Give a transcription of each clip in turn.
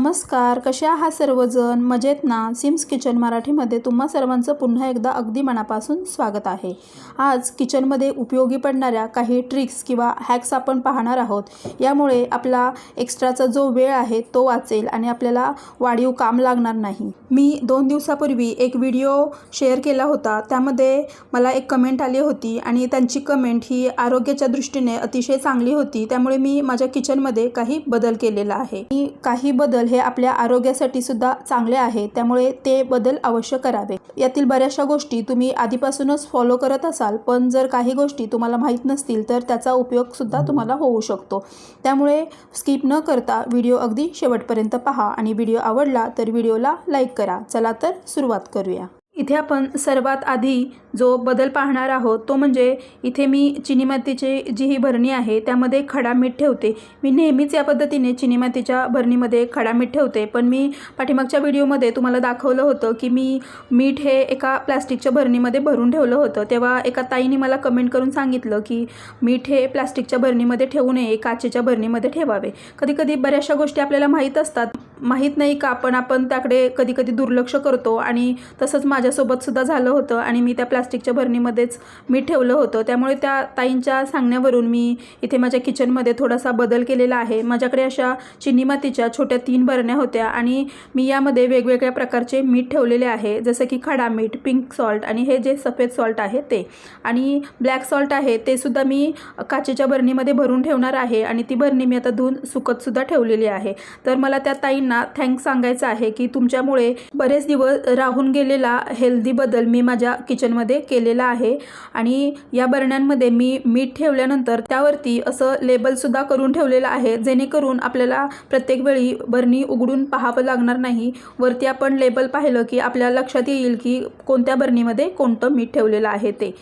नमस्कार कसे आहात सर्वजण? मजेत ना? सिम्स किचन मराठीमध्ये तुम्हा सर्वांचं पुन्हा एकदा अगदी मनापासून स्वागत आहे. आज किचनमध्ये उपयोगी पडणाऱ्या काही ट्रिक्स किंवा हॅक्स आपण पाहणार आहोत. यामुळे आपला एक्स्ट्राचा जो वेळ आहे तो वाचेल आणि आपल्याला वाढीव काम लागणार नाही. मी दोन दिवसापूर्वी एक व्हिडिओ शेअर केला होता. त्यामध्ये मला एक कमेंट आली होती आणि त्यांची कमेंट ही आरोग्याच्या दृष्टीने अतिशय चांगली होती. त्यामुळे मी माझ्या किचनमध्ये काही बदल केलेला आहे. मी काही बदल हे आपल्या आरोग्यासाठी सुद्धा चांगले आहे. त्यामुळे ते बदल अवश्य करावे. यातील बऱ्याचशा गोष्टी तुम्ही आधीपासूनच फॉलो करत असाल. पण जर काही गोष्टी तुम्हाला माहीत नसतील तर त्याचा उपयोग सुद्धा तुम्हाला होऊ शकतो. त्यामुळे स्किप न करता व्हिडिओ अगदी शेवटपर्यंत पहा. आणि व्हिडिओ आवडला तर व्हिडिओला लाईक करा. चला तर सुरुवात करूया. इथे आपण सर्वात आधी जो बदल पाहणार आहोत तो म्हणजे इथे मी चिनी मातीची जी ही भरणी आहे त्यामध्ये खडा मीठ ठेवते. मी नेहमीच या पद्धतीने चिनी मातीच्या भरणीमध्ये खडा मीठ ठेवते. पण मी पाठीमागच्या व्हिडिओमध्ये तुम्हाला दाखवलं होतं की मी मीठ हे एका प्लॅस्टिकच्या भरणीमध्ये भरून ठेवलं होतं. तेव्हा एका ताईने मला कमेंट करून सांगितलं की मीठ हे प्लॅस्टिकच्या भरणीमध्ये ठेवू नये काचेच्या भरणीमध्ये ठेवावे. कधी कधी बऱ्याचशा गोष्टी आपल्याला माहीत असतात. माहीत नाही का पण आपण त्याकडे कधी कधी दुर्लक्ष करतो आणि तसंच माझ्यासोबतसुद्धा झालं होतं आणि मी त्या प्लास्टिकच्या भरणीमध्येच मी ठेवलं होतं. त्यामुळे त्या ताईंच्या सांगण्यावरून मी इथे माझ्या किचनमध्ये थोडासा बदल केलेला आहे. माझ्याकडे अशा चिनी मातीच्या छोट्या तीन भरण्या होत्या आणि मी यामध्ये वेगवेगळ्या प्रकारचे मीठ ठेवलेले आहे. जसं की खडा मीठ पिंक सॉल्ट आणि हे जे सफेद सॉल्ट आहे ते. आणि ब्लॅक सॉल्ट आहे ते सुद्धा मी काचेच्या भरणीमध्ये भरून ठेवणार आहे आणि ती भरणी मी आता धुवून सुकतसुद्धा ठेवलेली आहे. तर मला त्या ताईंना थँक्स सांगायचं आहे की तुमच्यामुळे बरेच दिवस राहून गेलेला हेल्दी बदल मी माझ्या किचनमध्ये केलेला आहे. आणि या बरण्यांमध्ये मी मीठ ठेवल्यानंतर त्यावरती असं लेबलसुद्धा करून ठेवलेलं आहे. जेणेकरून आपल्याला प्रत्येक वेळी बरणी उघडून पाहावं लागणार नाही. वरती आपण लेबल पाहिलं की आपल्या लक्षात येईल की कोणत्या बरणीमध्ये कोणतं मीठ ठेवलेलं आहे ते.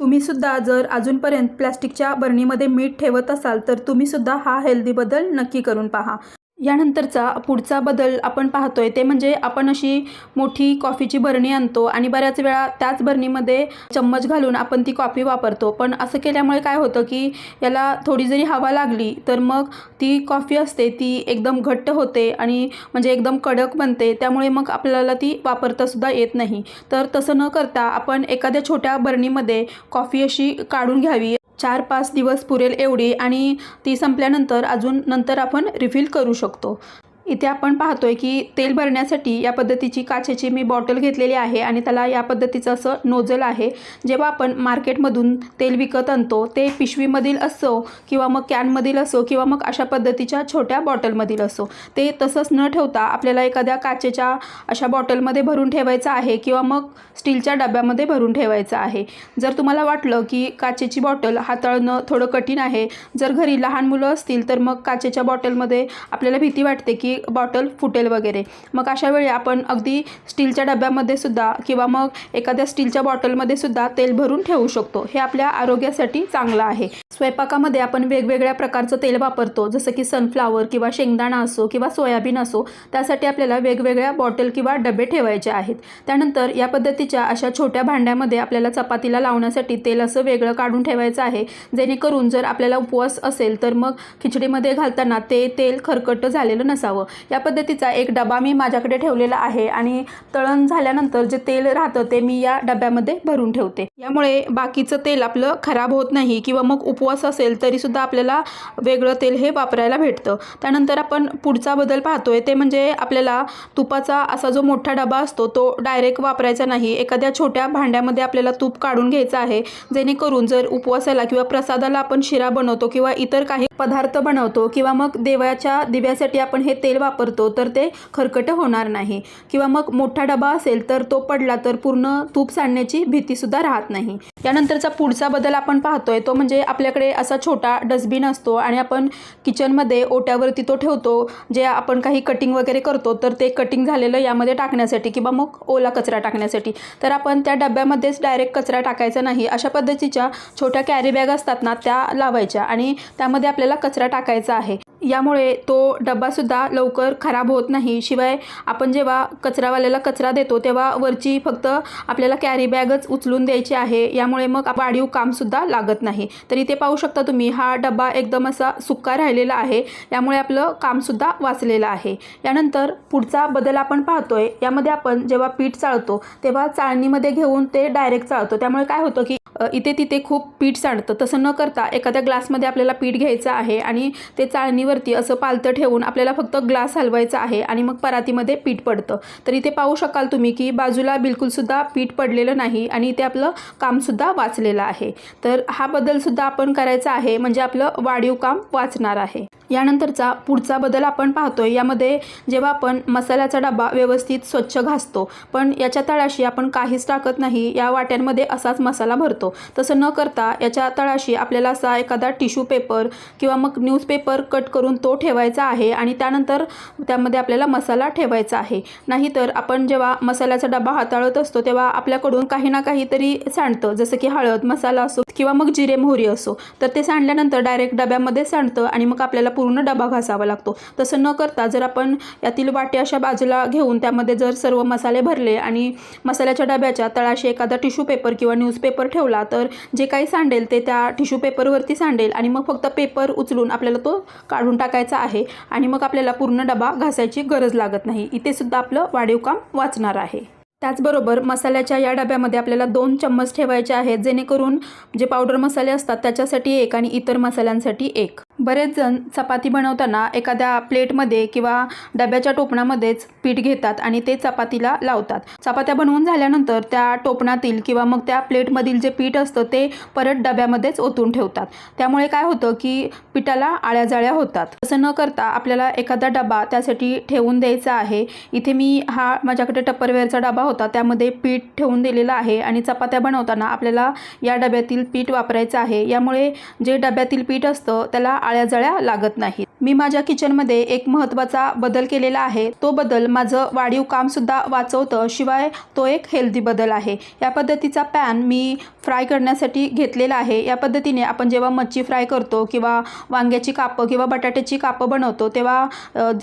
तुम्हीसुद्धा जर अजूनपर्यंत प्लॅस्टिकच्या बरणीमध्ये मीठ ठेवत असाल तर तुम्हीसुद्धा हा हेल्दी बदल नक्की करून पहा. यानंतरचा पुढचा बदल आपण पाहतोय ते म्हणजे आपण अशी मोठी कॉफीची बरणी आणतो आणि बऱ्याच वेळा त्याच बरणीमध्ये चम्मच घालून आपण ती कॉफी वापरतो. पण असं केल्यामुळे काय होतं की याला थोडी जरी हवा लागली तर मग ती कॉफी असते ती एकदम घट्ट होते आणि म्हणजे एकदम कडक बनते त्यामुळे मग आपल्याला ती वापरतासुद्धा येत नाही. तर तसं न करता आपण एखाद्या छोट्या बरणीमध्ये कॉफी अशी काढून घ्यावी चार पाच दिवस पुरेल एवढी आणि ती संपल्यानंतर अजून नंतर आपण रिफिल करू शकतो. इथे आपण पाहतोय की तेल भरण्यासाठी या पद्धतीची काचेची मी बॉटल घेतलेली आहे आणि त्याला या पद्धतीचं असं नोझल आहे. जेव्हा आपण मार्केटमधून तेल विकत आणतो ते पिशवीमधील असो किंवा मग कॅनमधील असो किंवा मग अशा पद्धतीच्या छोट्या बॉटलमधील असो ते तसंच न ठेवता आपल्याला एखाद्या काचेच्या अशा बॉटलमध्ये भरून ठेवायचं आहे किंवा मग स्टीलच्या डब्यामध्ये भरून ठेवायचं आहे. जर तुम्हाला वाटलं की काचेची बॉटल हाताळणं थोडं कठीण आहे जर घरी लहान मुलं असतील तर मग काचेच्या बॉटलमध्ये आपल्याला भीती वाटते की बॉटल फुटेल वगैरे. मग अशा वेळी आपण अगदी स्टीलच्या डब्यामध्ये सुद्धा किंवा मग एखाद्या स्टीलच्या बॉटलमध्ये सुद्धा तेल भरून ठेवू शकतो. हे आपल्या आरोग्यासाठी चांगलं आहे. स्वयंपाकामध्ये आपण वेगवेगळ्या प्रकारचं तेल वापरतो. जसं की सनफ्लावर किंवा शेंगदाणा असो किंवा सोयाबीन असो त्यासाठी आपल्याला वेगवेगळ्या बॉटल किंवा डबे ठेवायचे आहेत. त्यानंतर या पद्धतीच्या अशा छोट्या भांड्यामध्ये आपल्याला चपातीला लावण्यासाठी तेल असं वेगळं काढून ठेवायचं आहे. जेणेकरून जर आपल्याला उपवास असेल तर मग खिचडीमध्ये घालताना ते तेल खरकट झालेलं नसावं. या पद्धतीचा एक डबा मी माझ्याकडे ठेवलेला आहे आणि तळण झाल्यानंतर जे तेल राहतं ते मी या डब्यामध्ये भरून ठेवते. यामुळे बाकीचं तेल आपलं खराब होत नाही किंवा मग उपवास असेल तरीसुद्धा आपल्याला वेगळं तेल हे वापरायला भेटतं. त्यानंतर आपण पुढचा बदल पाहतोय. ते म्हणजे आपल्याला तुपाचा असा जो मोठा डबा असतो तो डायरेक्ट वापरायचा नाही. एखाद्या छोट्या भांड्यामध्ये आपल्याला तूप काढून घ्यायचं आहे. जेणेकरून जर उपवासाला किंवा प्रसादाला आपण शिरा बनवतो किंवा इतर काही पदार्थ बनवतो किंवा मग देवाच्या दिव्यासाठी आपण हे तेल वापरतो तर ते खरकट होणार नाही. किंवा मग मोठा डबा असेल तर तो पडला तर पूर्ण तूप सांडण्याची भीतीसुद्धा राहत नाही. यानंतरचा पुढचा बदल आपण पाहतोय तो म्हणजे आपल्याकडे असा छोटा डस्टबिन असतो आणि आपण किचनमध्ये ओट्यावरती तो ठेवतो जे आपण काही कटिंग वगैरे करतो तर ते कटिंग झालेलं यामध्ये टाकण्यासाठी किंवा मग ओला कचरा टाकण्यासाठी. तर आपण त्या डब्यामध्येच डायरेक्ट कचरा टाकायचा नाही अशा पद्धतीच्या छोट्या कॅरी बॅग असतात ना त्या लावायच्या आणि त्यामध्ये आपल्याला कचरा टाकायचा आहे. यामुळे तो डब्बासुद्धा लवकर खराब होत नाही. शिवाय आपण जेव्हा कचरावाल्याला कचरा देतो तेव्हा वरची फक्त आपल्याला कॅरी बॅगच उचलून द्यायची आहे. यामुळे मग वाढीव कामसुद्धा लागत नाही. तर इथे पाहू शकता तुम्ही हा डब्बा एकदम असा सुक्का राहिलेला आहे. यामुळे आपलं कामसुद्धा वाचलेलं आहे. यानंतर पुढचा बदल आपण पाहतोय. यामध्ये आपण जेव्हा पीठ चाळतो तेव्हा चाळणीमध्ये घेऊन ते डायरेक्ट चाळतो. त्यामुळे काय होतं की इथे तिथे खूप पीठ सांडतं. तसं न करता एखाद्या ग्लासमध्ये आपल्याला पीठ घ्यायचं आहे आणि ते चाळणीवर चाळणीवरती असं पालतं ठेवून आपल्याला फक्त ग्लास हलवायचा आहे आणि मग परातीमध्ये पीठ पडतं. तर इथे पाहू शकाल तुम्ही की बाजूला बिलकुलसुद्धा पीठ पडलेलं नाही आणि इथे आपलं कामसुद्धा वाचलेलं आहे. तर हा बदलसुद्धा आपण करायचा आहे म्हणजे आपलं वाढीव काम वाचणार आहे. यानंतरचा पुढचा बदल आपण पाहतोय. यामध्ये जेव्हा आपण मसाल्याचा डबा व्यवस्थित स्वच्छ घासतो पण याच्या तळाशी आपण काहीच टाकत नाही या वाट्यांमध्ये असाच मसाला भरतो. तसं न करता याच्या तळाशी आपल्याला असा एखादा टिश्यू पेपर किंवा मग न्यूजपेपर कट करून करून तो ठेवायचा आहे आणि त्यानंतर त्यामध्ये आपल्याला मसाला ठेवायचा आहे. नाहीतर आपण जेव्हा मसाल्याचा डबा हाताळत असतो तेव्हा आपल्याकडून काही ना काहीतरी सांडतं. जसं की हळद मसाला असो किंवा मग जिरे मोहरी असो. तर ते सांडल्यानंतर डायरेक्ट डब्यामध्ये सांडतं आणि मग आपल्याला पूर्ण डबा घासावा लागतो. तसं न करता जर आपण यातील वाटे अशा बाजूला घेऊन त्यामध्ये जर सर्व मसाले भरले आणि मसाल्याच्या डब्याच्या तळाशी एखादा टिश्यू पेपर किंवा न्यूजपेपर ठेवला तर जे काही सांडेल ते त्या टिश्यू पेपरवरती सांडेल आणि मग फक्त पेपर उचलून आपल्याला तो काढून काढून टाकायचा आहे आणि मग आपल्याला पूर्ण डबा घासायची गरज लागत नाही. इथे सुद्धा आपलं वाढीव काम वाचणार आहे. त्याचबरोबर मसाल्याच्या या डब्यामध्ये आपल्याला दोन चम्मच ठेवायचे आहेत जेणेकरून जे पावडर मसाले असतात त्याच्यासाठी एक आणि इतर मसाल्यांसाठी एक. बरेच जण चपाती बनवताना एखाद्या प्लेटमध्ये किंवा डब्याच्या टोपणामध्येच पीठ घेतात आणि ते चपातीला लावतात. चपात्या बनवून झाल्यानंतर त्या टोपणातील किंवा मग त्या प्लेटमधील जे पीठ असतं ते परत डब्यामध्येच ओतून ठेवतात. त्यामुळे काय होतं की पिठाला आळ्याजाळ्या होतात. असं न करता आपल्याला एखादा डबा त्यासाठी ठेवून द्यायचा आहे. इथे मी हा माझ्याकडे टप्परवेअरचा डबा होता. त्यामध्ये पीठ ठेवून दिलेलं आहे आणि चपात्या बनवताना आपल्याला या डब्यातील पीठ वापरायचं आहे. यामुळे जे डब्यातील पीठ असतं त्याला आळ्याजळ्या लागत नाहीत. मी माझ्या किचनमध्ये एक महत्त्वाचा बदल केलेला आहे. तो बदल माझं वाढीव कामसुद्धा वाचवतं. शिवाय तो एक हेल्दी बदल आहे. या पद्धतीचा पॅन मी फ्राय करण्यासाठी घेतलेला आहे. या पद्धतीने आपण जेव्हा मच्छी फ्राय करतो किंवा वांग्याची कापं किंवा बटाट्याची कापं बनवतो तेव्हा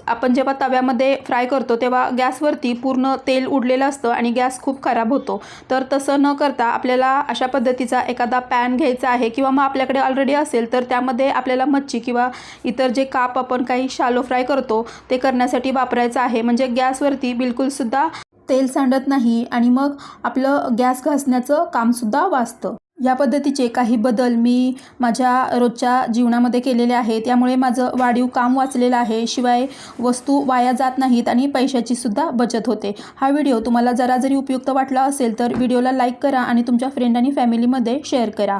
आपण जेव्हा तव्यामध्ये फ्राय करतो तेव्हा गॅसवरती पूर्ण तेल उडलेलं असतं आणि गॅस खूप खराब होतो. तर तसं न करता आपल्याला अशा पद्धतीचा एखादा पॅन घ्यायचा आहे किंवा मग आपल्याकडे ऑलरेडी असेल तर त्यामध्ये आपल्याला मच्छी किंवा इतर जे काप आपण काही शालो फ्राय करतो ते करण्यासाठी वापरायचं आहे. म्हणजे गॅसवरती बिलकुलसुद्धा तेल सांडत नाही आणि मग आपलं गॅस घासण्याचं कामसुद्धा वाचतं. या पद्धतीचे काही बदल मी माझ्या रोजच्या जीवनामध्ये केलेले आहेत. त्यामुळे माझं वाढीव काम वाचलेलं आहे. शिवाय वस्तू वाया जात नाहीत आणि पैशाची सुद्धा बचत होते. हा व्हिडिओ तुम्हाला जरा जरी उपयुक्त वाटला असेल तर व्हिडिओला लाईक करा आणि तुमच्या फ्रेंड आणि फॅमिलीमध्ये शेअर करा.